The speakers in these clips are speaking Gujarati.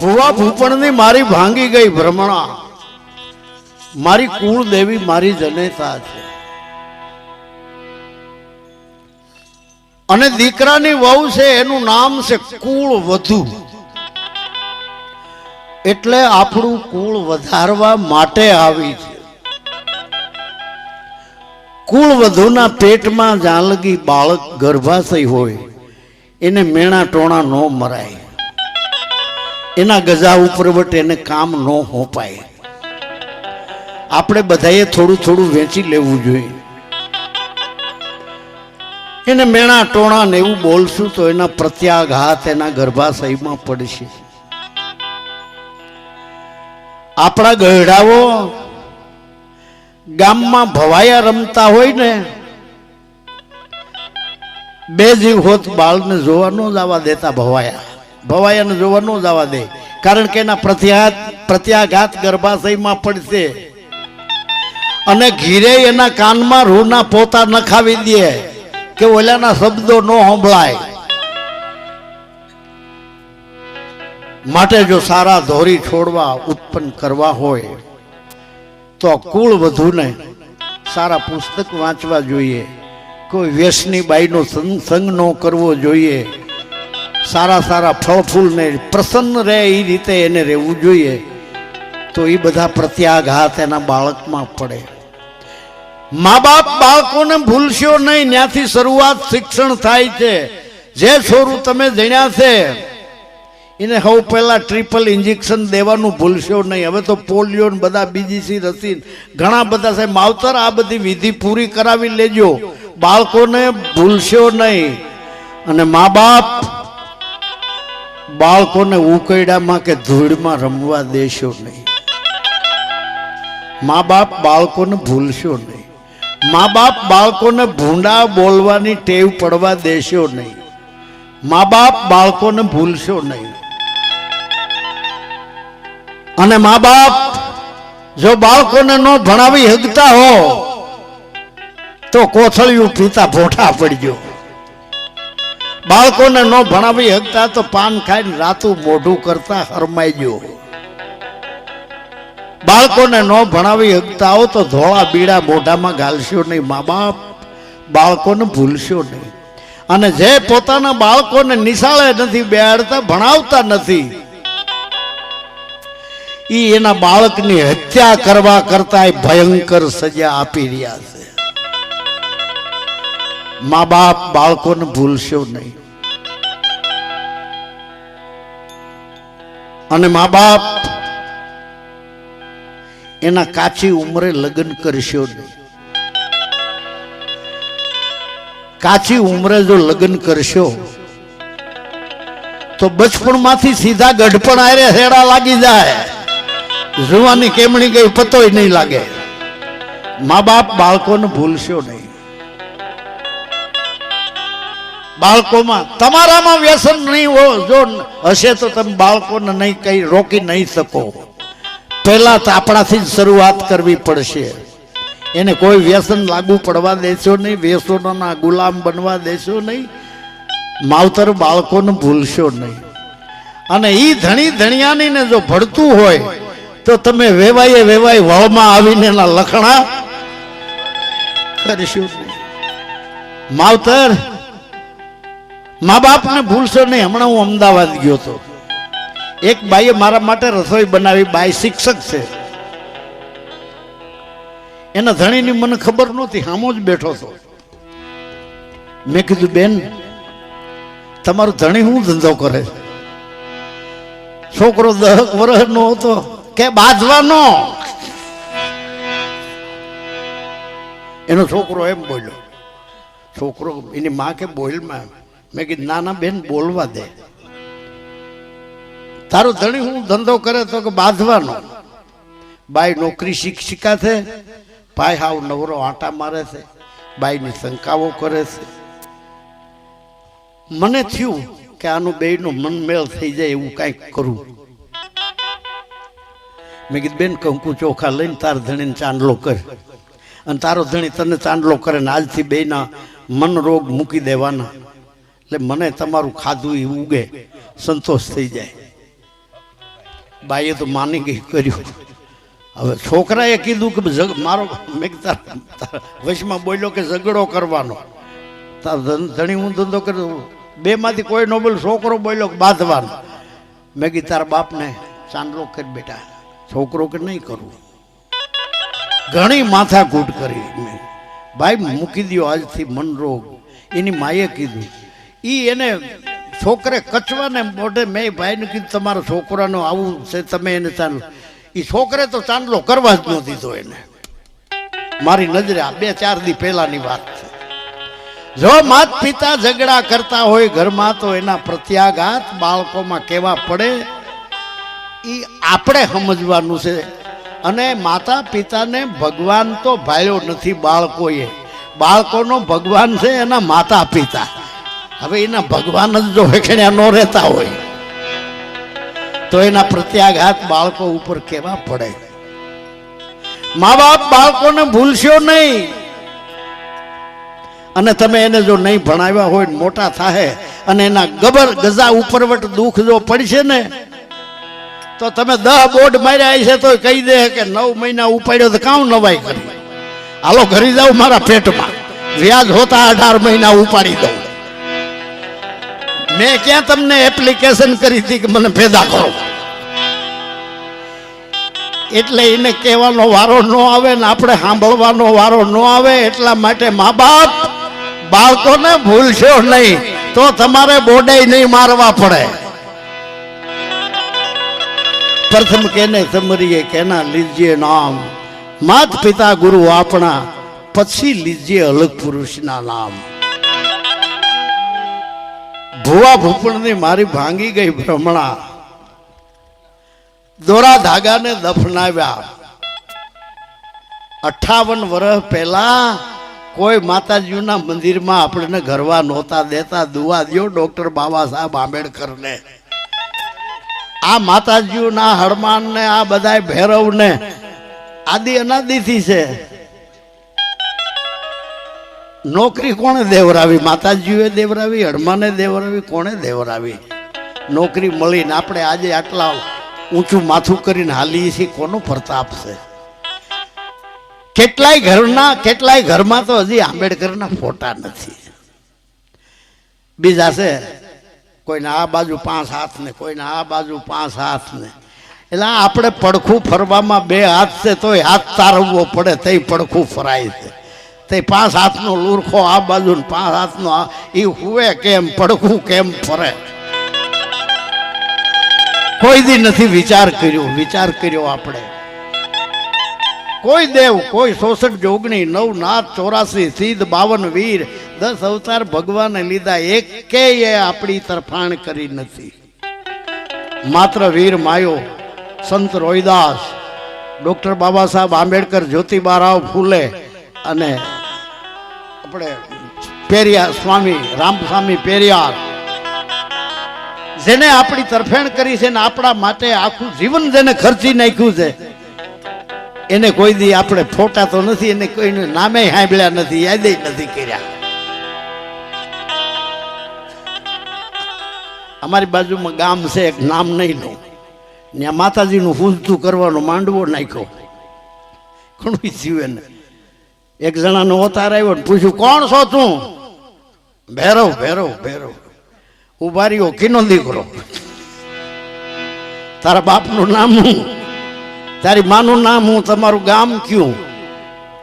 ભુવા ભૂપણની મારી ભાંગી ગઈ ભ્રમણા. મારી કુળ દેવી મારી જનેતા છે. અને દીકરાની વહુ છે, એનું નામ છે કુળ વધુ. એટલે આપણું કુળ વધારવા માટે આવી છે. કુળ વધુના પેટમાં જાલગી બાળક ગર્ભાશય હોય, એને મેણા ટોણા ન મરાય. એના ગજા ઉપરવટ એને કામ ન હોપાય. આપણે બધાએ થોડું થોડું વેચી લેવું જોઈએ. એને મેણા ટોણા ને એવું બોલશું તો એના પ્રત્યાઘાત એના ગર્ભાશયમાં પડશે. આપણા ગઢાઓ ગામમાં ભવાયા રમતા હોય ને, બે જીવ હોત બાળને જોવા ન જવા દેતા ભવાયા. ભવાયાને જોવા ન જવા દે. કારણ કે એના પ્રત્યાઘાત પ્રત્યાઘાત ગર્ભાશયમાં પડશે. અને ઘીરે એના કાનમાં રૂના પોતા નખાવી દે, કે ઓલાના શબ્દો ન સંભળાય. માટે જો સારા ધોરી છોડવા ઉત્પન્ન કરવા હોય, તો કુળ વધુને સારા પુસ્તક વાંચવા જોઈએ. કોઈ વ્યસની બાઈનો સંગ ન કરવો જોઈએ. સારા સારા ફળ ફૂલને પ્રસન્ન રહે એ રીતે એને રહેવું જોઈએ, તો એ બધા પ્રત્યાઘાત એના બાળકમાં પડે. મા બાપ બાળકોને ભૂલશો નહીં ત્યાંથી શરૂઆત શિક્ષણ થાય છે. જે છોરું તમે જણ્યા છે, એને હવે પહેલાં ટ્રિપલ ઇન્જેક્શન દેવાનું ભૂલશો નહીં. હવે તો પોલિયો ને બધા બીજી સી રસી ઘણા બધા સાહેબ માવતર આ બધી વિધિ પૂરી કરાવી લેજો. બાળકોને ભૂલશો નહીં. અને મા બાપ બાળકોને ઉકરડામાં કે ધૂળમાં રમવા દેશો નહીં. મા બાપ બાળકોને ભૂલશો નહીં. મા બાપ બાળકોને ભૂંડા બોલવાની ટેવ પડવા દેશો નહીં. મા બાપ બાળકોને ભૂલશો નહીં. અને મા બાપ, જો બાળકોને ન ભણાવી શકતા હો, તો કોથળિયું પીતા ભોઠા પડજો બાળકોને ન ભણાવી શકતા તો પાન ખાઈને રાતું મોઢું કરતા હરમાઈ ગયો. બાળકોને ન ભણાવી શકતા હો તો ધોળા બીડા મોઢામાં ઘાલશો નહીં. મા બાપ બાળકોને ભૂલશો નહીં. અને જે પોતાના બાળકોને નિશાળે નથી બેહાડતા, ભણાવતા નથી, ઈ એના બાળકની હત્યા કરવા કરતા ભયંકર સજા આપી રહ્યા છે. મા બાપ બાળકોને ભૂલશો નહીં. અને મા બાપ એના કાચી ઉંમરે લગ્ન કરશો કાચી ઉંમરે જો લગ્ન કરશો, તો બચપણમાંથી સીધા ગઢપણ આરે હેડા લાગી જાય. જુવાની કેમણી ગઈ પતોય નહીં લાગે. મા બાપ બાળકોને ભૂલશો નહીં. બાળકોમાં તમારામાં વ્યસન નહીં હો જો હશે તો તમે બાળકોને નહીં કઈ રોકી નહીં શકો. પહેલા તો આપણાથી જ શરૂઆત કરવી પડશે. એને કોઈ વ્યસન લાગુ પડવા દેશો નહીં વ્યસનોના ગુલામ બનવા દેશો નહીં, માવતર બાળકોને ભૂલશો નહીં. અને એ ધણી ધણિયાની ને જો ભળતું હોય, તો તમે વેવાય વેવાય વળમાં આવીને એના લખણા કરીશું માવતર મા બાપને ભૂલશો નહીં હમણાં હું અમદાવાદ ગયો હતો એક બાઈએ મારા માટે રસોઈ બનાવી, બાઈ શિક્ષક છે. એના ધણીની મને ખબર નહોતી, હામો જ બેઠો હતો. મેં કીધું, બેન, તમારો ધણી શું ધંધો કરે? છોકરો દસ વર્ષનો હતો, કે બાજવાનો? એનો છોકરો એમ બોલ્યો, છોકરો, એની માં કે બોલમાં મેં કીધું ના ના બેન, બોલવા દે. તારો ધણી હું ધંધો કરે તો કે બાંધવાનો. બાઈ નોકરી શિક્ષિકા છે ભાઈ હાવ નવરો આંટા મારે છે, બાઈની શંકાઓ કરે છે. મને થયું કે આનું બેયનું મનમેળ થઈ જાય એવું કાંઈક કરું. મેં કીધું, બેન, કંકુ ચોખા લઈને તાર ધણીને ચાંદલો કર. અને તારો ધણી તને ચાંદલો કરે ને આજથી બેયના મન રોગ મૂકી દેવાના. એટલે મને તમારું ખાધું એ ઉગે, સંતોષ થઈ જાય. બાઈએ તો માની ગઈ કર્યું. હવે છોકરાએ કીધું કે મારો, મેં વચમાં બોલ્યો કે ઝઘડો કરવાનો. ધણી હું ધંધો કરું બે માંથી કોઈ નો બોલ, છોકરો બોલ્યો કે બાંધવાનો. મેં કીધું, તારા બાપને ચાંદલો કરી બેટા, છોકરો કે નહીં કરવું ઘણી માથાકૂટ કરી મેં. ભાઈ મૂકી દ્યો આજથી મનરોગ. એની માએ કીધું ઈ એને છોકરે કચવાને મોઢે મેં ભાઈને કીધું, તમારા છોકરાનો આવું છે, તમે એને ચાંદલો. એ છોકરે તો ચાંદલો કરવા જ ન દીધો એને. મારી નજરે આ બે ચાર દી પહેલાની વાત છે. જો માત પિતા ઝઘડા કરતા હોય ઘરમાં, તો એના પ્રત્યાઘાત બાળકોમાં કેવા પડે એ આપણે સમજવાનું છે. અને માતા પિતાને ભગવાન તો ભાળ્યો નથી બાળકોએ. બાળકોનો ભગવાન છે એના માતા પિતા. હવે એના ભગવાન જ જો હેખણ્યા ન રહેતા હોય, તો એના પ્રત્યાઘાત બાળકો ઉપર કેવા પડે? મા બાપ બાળકોને ભૂલશો નહીં. અને તમે એને જો નહીં ભણાવ્યા હોય મોટા થાય અને એના ગબર ગજા ઉપરવટ દુઃખ જો પડશે ને, તો તમે દહ બોર્ડ માર્યા છે તો કહી દે કે નવ મહિના ઉપાડ્યો તો કામ નવાઈ કરી. હાલો, ઘરી જાવ મારા પેટમાં. વ્યાજ હોતા અઢાર મહિના ઉપાડી દઉં. મેં ક્યાં તમને એપ્લિકેશન કરી હતી કે મને પેદા કરો? એટલે એને કહેવાનો વારો ન આવે ને આપણે સાંભળવાનો વારો ન આવે એટલા માટે મા બાપ, બાળકોને ભૂલશો નહીં, તો તમારે બોડે નહીં મારવા પડે. પ્રથમ કેને સમરીએ કેના લીજીએ નામ. માત પિતા ગુરુ આપણા, પછી લીજીએ અલગ પુરુષના નામ. ભુવા ભૂપણની મારી ભાંગી ગઈ ભ્રમણા. દોરા ધાગાને દફનાવ્યા. અઠાવન વર્ષ પહેલા કોઈ માતાજીના મંદિરમાં આપણને ઘરવા નહોતા દેતા. દુવા દો ડોક્ટર બાબા સાહેબ આંબેડકરને. આ માતાજીઓના હનુમાનને આ બધા ભૈરવને આદિ અનાદિથી છે. નોકરી કોણે દેવરાવી? માતાજીઓએ દેવરાવી, હનુમાને દેવરાવી, કોણે દેવરાવી? નોકરી મળીને આપણે આજે આટલા ઊંચું માથું કરીને હાલીએ છીએ, કોનો પ્રતાપ છે? કેટલાય ઘરના, કેટલાય ઘરમાં તો હજી આંબેડકરના ફોટા નથી. બીજા છે, કોઈને આ બાજુ પાંચ હાથ ને કોઈને આ બાજુ પાંચ હાથ ને એટલે આપણે પડખું ફરવામાં બે હાથ છે, તોય હાથ તારવવો પડે તઈ પડખું ફરાય છે. તે પાંચ હાથનો લુરખો આ બાજુ પાંચ હાથનો આ એ હુવે કેમ પડખું કેમ ફરે? કોઈ દી નથી વિચાર કર્યો વિચાર કર્યો આપણે. કોઈ દેવ, કોઈ સોસઠ જોગણી, નવ નાથ, ચોરાસી, સિદ્ધ, બાવન વીર, દસ અવતાર ભગવાને લીધા એકેય આપણી તરફાણ કરી નથી. માત્ર વીર માયો, સંત રોહિદાસ ડોક્ટર બાબા સાહેબ આંબેડકર જ્યોતિબારાવ ફૂલે અને આપણે પેરિયાર સ્વામી, રામસ્વામી પેરિયાર, જેને આપણી તરફેણ કરી છે ને આપણા માટે આખું જીવન જેને ખર્ચી નાખ્યું છે, એને કોઈ દી આપણે ફોટા તો નથી, એને કોઈને નામે સાંભળ્યા નથી યાદ નથી કર્યા. અમારી બાજુમાં ગામ છે, એક નામ નહીં લો. ત્યાં માતાજીનું પૂજતું કરવાનો માંડવો નાખ્યો. ઘણું જીવે એને એક જણાનો અવતાર આવ્યો ને પૂછ્યું, કોણ છો તું? ભૈરવ ભૈરવ ભૈરવ. ઊભા રહ્યો કીનો દીકરો. તારા બાપનું નામ હું? તારી માનું નામ હું? તમારું ગામ કયું?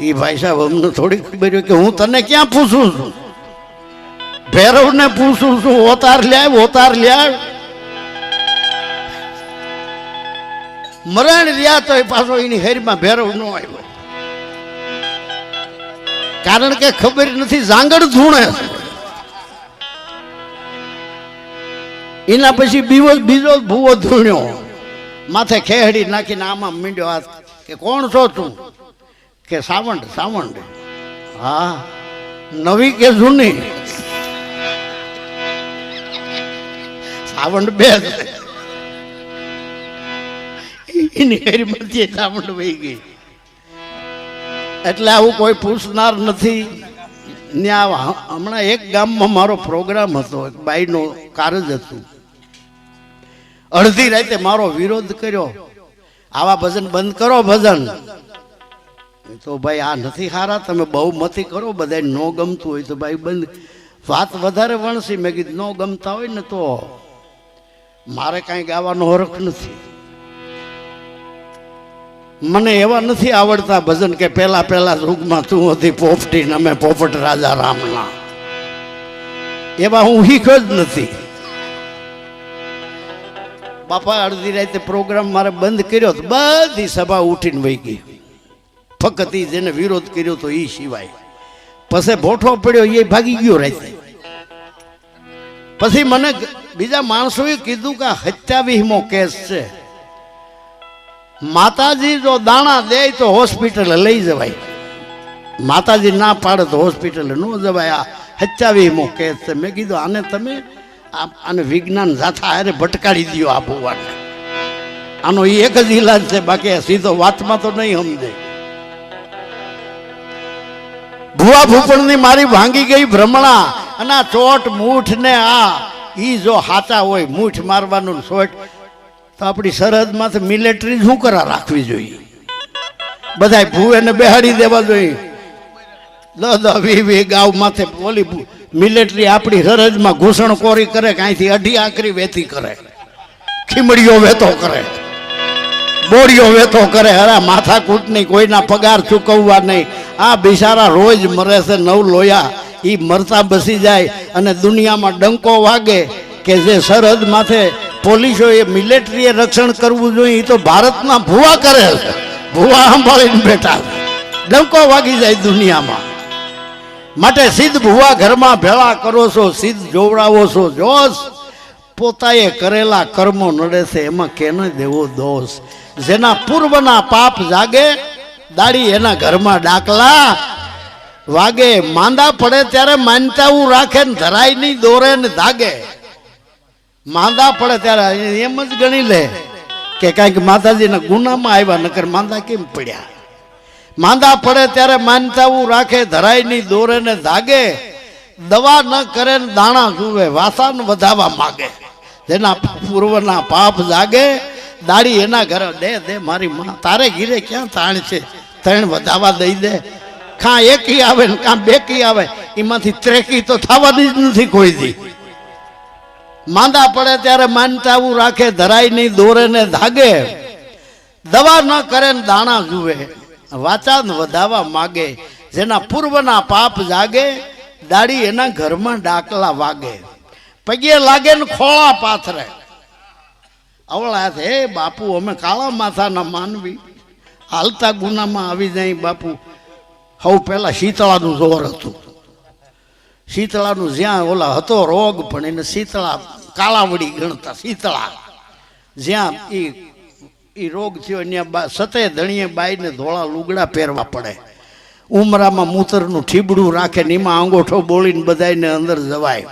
એ ભાઈ સાહેબ, અમને થોડી ખબર કે હું તને ક્યાં પૂછું છું? ભૈરવને પૂછું છું ઓતાર લ્યાવ ઓતાર લ્યાવ મરણ રહ્યા તો પાછો એની હેરમાં ભૈરવ ન આવ્યો. કારણ કે ખબર નથી જાંગડ ધૂણે. એના પછી બીજો બીજો ભૂવો ધૂણ્યો. માથે ખેહડી નાખીને આમાં મીંડ્યો હાથ કે કોણ છો તું? કે સાવંડ સાવંડ. હા, નવી કે જૂની? સાવંડ બે એની હેરીમાંથી સાવંડ વહી ગઈ. એટલે આવું કોઈ પૂછનાર નથી. ત્યાં હમણાં એક ગામમાં મારો પ્રોગ્રામ હતો, એક બાઈનો કારજ હતું. અડધી રાતે મારો વિરોધ કર્યો. આવા ભજન બંધ કરો ભજન. તો ભાઈ, આ નથી હારા, તમે બહુ મતી કરો બધા ન ગમતું હોય તો ભાઈ બંધ. વાત વધારે વણસી, મેં કીધું, ન ગમતા હોય ને તો. મારે કાંઈ ગાવાનો હરખ નથી. મને એવા નથી આવડતા ભજન કે પહેલા પહેલા યુગમાં તું હતી પોપટી ને અમે પોપટ રાજા રામના. એવા હું શીખ્યો જ નથી. બાપા અડધી રાતે પ્રોગ્રામ મારે બંધ કર્યો તો બધી સભા ઉઠીને વહી ગઈ. ફક્ત ઈ જેને વિરોધ કર્યો તો એ સિવાય. પછી ભોઠો પડ્યો એ ભાગી ગયો રાતે. પછી મને બીજા માણસોએ કીધું કે હત્યાવીસમો કેસ છે. માતાજી જો દાણા દે તો હોસ્પિટલે લઈ જવાય. માતાજી ના પાડે તો હોસ્પિટલે ન જવાય. આ હચાવી કેસ છે. મેં કીધું, આને તમે આને વિજ્ઞાન જાથા અરે ભટકાડી દ્યો આ ભુવાને આનો એ એક જ ઈલાજ છે, બાકી સીધો વાતમાં તો નહીં સમજે. ભુવા ભૂપણની મારી ભાંગી ગઈ ભ્રમણા અને આ ચોટ, મૂઠ ને આ, ઈ જો હાચા હોય, મૂઠ મારવાનું સોટ તો આપણી સરહદમાંથી મિલિટરી શું કરા રાખવી જોઈએ. બધાય ભૂવેને બેહાડી દેવા જોઈએ. દસ દસ વી વી ગાવ માથે ઓલી મિલિટરી આપણી સરહદમાં ઘૂસણખોરી કરે કે અહીંથી અઢી આકરી વેતી કરે. ખીમડીઓ વેતો કરે. બોરીઓ વેતો કરે. અરે માથાકૂટ નહીં કોઈના પગાર ચૂકવવા નહીં. આ બિચારા રોજ મરે છે નવ લોયા. એ મરતા બસી જાય અને દુનિયામાં ડંકો વાગે કે જે સરહદ માથે પોલીસોએ મિલિટરીએ રક્ષણ કરવું જોઈએ એ તો ભારતના ભૂવા કરે છે. ભૂવા સંભાળીને બેઠા. ડંકો વાગી જાય દુનિયામાં. માટે સિદ્ધ ભુવા ઘરમાં ભેળા કરો છો સિદ્ધ જોવડાવો છો, જોશ. પોતાએ કરેલા કર્મો નડે છે, એમાં કેને દેવો દોષ? જેના પૂર્વના પાપ જાગે, દાડી એના ઘરમાં ડાકલા. વાગે માંદા પડે ત્યારે માનતાવું રાખે ને ધરાય નહીં દોરે ને ધાગે. માંદા પડે ત્યારે એમ જ ગણી લે કે કાંઈક માતાજીના ગુનામાં આવ્યા, નકર માંદા કેમ પડ્યા? માંદા પડે ત્યારે માનતાવું રાખે ધરાય નહીં દોરે ને ધાગે દવા ન કરે ને દાણા જુએ, વાસણ વધાવા માગે. જેના પૂર્વના પાપ જાગે, દાડી એના ઘરે દે દે, મારી માં, તારે ઘીરે ક્યાં તાણ છે? ત્રણ વધાવા દઈ દે. કાં એકી આવે ને કાં બેકી આવે, એમાંથી ત્રેકી તો થવાની જ નથી કોઈ દી. માંદા પડે ત્યારે માનતા આવું રાખે ધરાય નહીં દોરે ને ધાગે. દવા ન કરે ને દાણા જુએ. વાચાન વધાવા માગે. જેના પૂર્વના પાપ જાગે, દાડી એના ઘરમાં ડાકલા વાગે. પગે લાગે ને ખોળા પાથરે. અવળા હે બાપુ, અમે કાળા માથાના માનવી. હાલતા ગુનામાં આવી જાય બાપુ. હવ પેલા શીતળાનું જોર હતું. શીતળાનું જ્યાં ઓલા હતો રોગ, પણ એને શીતળા કાળાવડી ગણતા, શીતળા. જ્યાં એ એ રોગ થયો ત્યાં બા, સતે ધણીએ બાઈને ધોળા લુગડા પહેરવા પડે. ઉમરામાં મૂતરનું ઠીબડું રાખે ને એમાં અંગોઠો બોલીને બધાને અંદર જવાય.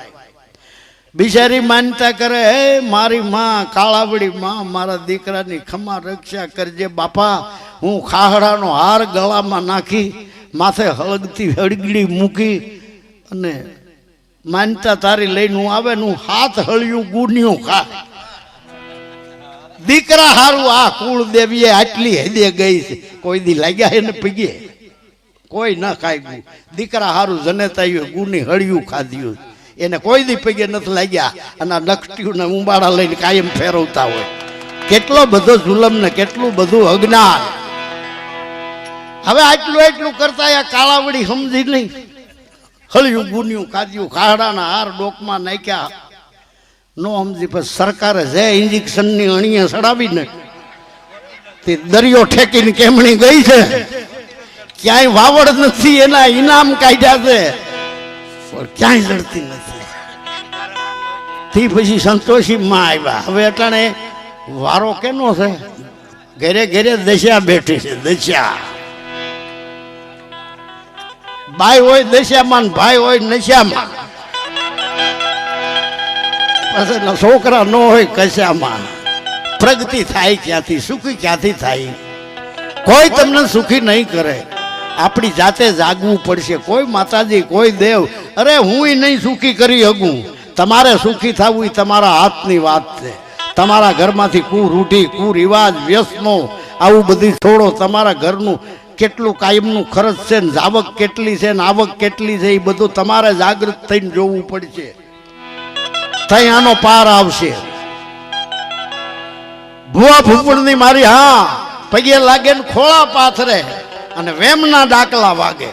બિચારી માનતા કરે, હે મારી માં કાળાવડી માં, મારા દીકરાની ખમા રક્ષા કરજે, બાપા, હું ખાહડાનો હાર ગળામાં નાખી, માથે હળગતી હળગડી મૂકી અને માનતા તારી લઈને હું આવે હું હાથ હળિયું ગુણ્યું ખા. દીકરા હારું, આ કુળ દેવીએ આટલી હદે ગઈ છે. કોઈ દી લાગ્યા એને પીગીએ કોઈ ન ગયું. દીકરા હારું જનેતા ગુની હળિયું ખાધ્યું. એને કોઈ દી પગે નથી લાગ્યા. અને આ લખટ્યું ને ઉંબાડા લઈને કાયમ ફેરવતા હોય. કેટલો બધો જુલમ ને કેટલું બધું અજ્ઞાન. હવે આટલું એટલું કરતા કાળાવડી સમજી નહીં. હળિયું ગુન્યું ખાધ્યું કાઢાના હાર ડોકમાં નાખ્યા. નો સમજી પછી સરકારે જે ઇન્જેક્શનની અણીએ ચડાવીને તે દરિયો ઠેકીને કેમણી ગઈ છે? ક્યાંય વાવડ નથી, એના ઇનામ કાઢ્યા છે. પણ ક્યાંય જડતી નથી. તે પછી સંતોષી માં આવ્યા. હવે અટાણે વારો કેનો છે? ઘેરે ઘરે દશા બેઠી છે, દશા. બાઈ હોય દશામાં ભાઈ હોય નશામાં. પછી છોકરા ન હોય કશામાં. પ્રગતિ થાય ક્યાંથી, સુખી ક્યાંથી થાય? કોઈ તમને સુખી નહીં કરે. આપણી જાતે જાગવું પડશે. કોઈ માતાજી, કોઈ દેવ, અરે હું નહીં સુખી કરી શકું. તમારે સુખી થવું એ તમારા હાથની વાત છે. તમારા ઘરમાંથી કુરૂઢી કુરિવાજ વ્યસનો, આવું બધું છોડો તમારા ઘરનું કેટલું કાયમનું ખર્ચ છે ને આવક કેટલી છે ને આવક કેટલી છે, એ બધું તમારે જાગૃત થઈને જોવું પડશે. થઈ આનો પાર આવશે. ભૂવા ફૂફડની મારી, હા, પગે લાગે ને ખોળા પાથરે અને વેમના ડાકલા વાગે.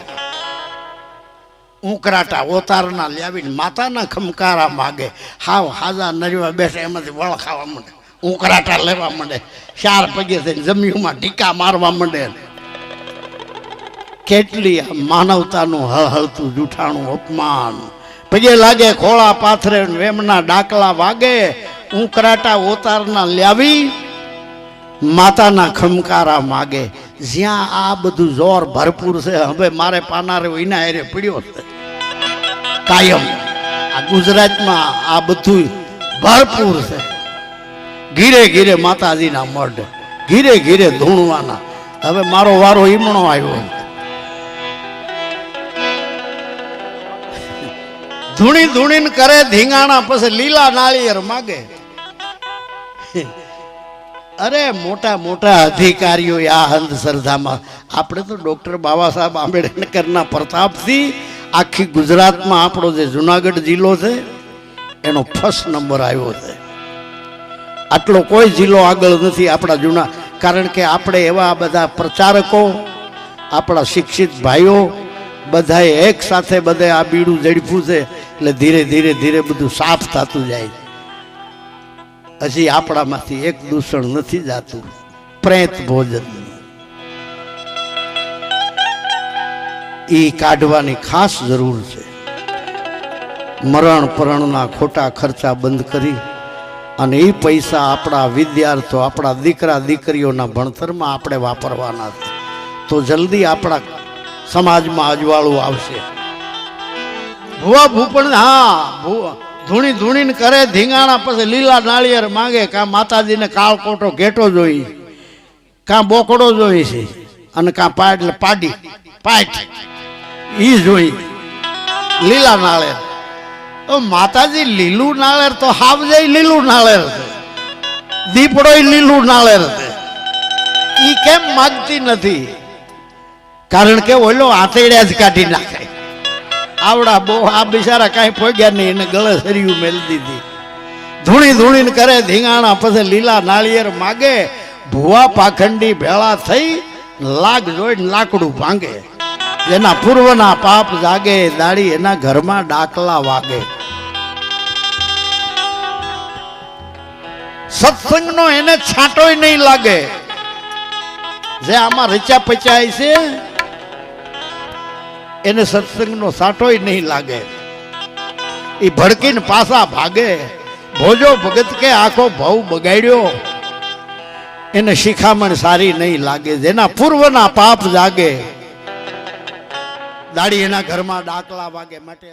ઉંકરાટા ઓતારના લાવીને માતાના ખમકારા માગે. હાવ હાજા નરવા બેસે, એમાંથી વળ ખાવા માંડે. ઉંકરાટા લેવા માંડે. ચાર પગે થઈને જમીનમાં ઢીકા મારવા માંડે. કેટલી માનવતાનું હળહળતું જૂઠાણું અપમાન. પગે લાગે ખોળા પાથરે વેમના ડાકલા વાગે, ઉકરાટા ઓતારના લાવી માતાના ખમકારા માગે. જ્યાં આ બધું જોર ભરપૂર છે, હવે મારે પાનારે વિના એરે પડ્યો છે. કાયમ. આ ગુજરાતમાં આ બધું ભરપૂર છે. ઘીરે ઘીરે માતાજીના મઢ, ઘીરે ઘીરે ધૂણવાના. હવે મારો વારો ઈમણો આવ્યો. ધૂણી ધૂણીને કરે, ધીંગાણા પછી લીલા નાળિયેર માગે. અરે, મોટા મોટા અધિકારીઓ આ અંધશ્રદ્ધામાં આપણે તો ડૉક્ટર બાબા સાહેબ આંબેડકરના પ્રતાપથી આખી ગુજરાતમાં આપણો જે જુનાગઢ જિલ્લો છે, એનો ફર્સ્ટ નંબર આવ્યો છે. આટલો કોઈ જિલ્લો આગળ નથી આપણા જૂના. કારણ કે આપણે એવા બધા પ્રચારકો, આપણા શિક્ષિત ભાઈઓ, બધાએ એક સાથે બધે આ બીડું ઝડપ્યું છે. એટલે ધીરે ધીરે ધીરે બધું સાફ થતું જાય. હજી આપણામાંથી એક દૂષણ નથી જાતું. પ્રેત ભોજન. એ કાઢવાની ખાસ જરૂર છે. મરણ પરણના ખોટા ખર્ચા બંધ કરી અને એ પૈસા આપણા વિદ્યાર્થીઓ, આપણા દીકરા, દીકરીઓના ભણતરમાં આપણે વાપરવાના તો જલ્દી આપણા સમાજમાં અજવાળું આવશે. ભુવા ભૂપણ હા ધૂણી ધૂણીને કરે, ધીંગાણા પછી લીલા નાળિયેર માંગે કાં માતાજીને કાળકોટો ઘેટો જોઈ કાં બોકડો જોઈ છે, અને કાં પાડ, એટલે પાડી પાઠ ઈ જોઈ લીલા નાળિયેર. તો માતાજી લીલું નાળેર તો હાવ જાય લીલું નાળેર છે. દીપડો લીલું નાળેર છે. ઈ કેમ માગતી નથી? કારણ કે ઓલો આંતેડ્યા જ કાઢી નાખે. આવડા બહુ, આ બિચારા કાંઈ પોગ્યા નહીં એને ગળે સરિયું મેલી દીધી. ધૂણી ધૂણીને કરે, ધીંગાણા પછી લીલા નાળિયેર માગે, ભુવા પાખંડી ભેળા થઈ, લાગ જોઈ લાકડું ભાંગે. એના પૂર્વના પાપ જાગે, દાડી એના ઘરમાં ડાકલા વાગે. સત્સંગનો એને છાંટોય નહીં લાગે. જે આમાં રચા પચાય છે એને સત્સંગનો સાટોય નહીં લાગે. એ ભડકીને પાસા ભાગે. ભોજો ભગત કે આખો ભાવ બગાડ્યો. એને શિખામણ સારી નહીં લાગે. જેના પૂર્વના પાપ જાગે. દાડી એના ઘરમાં ડાકલા વાગે. માટે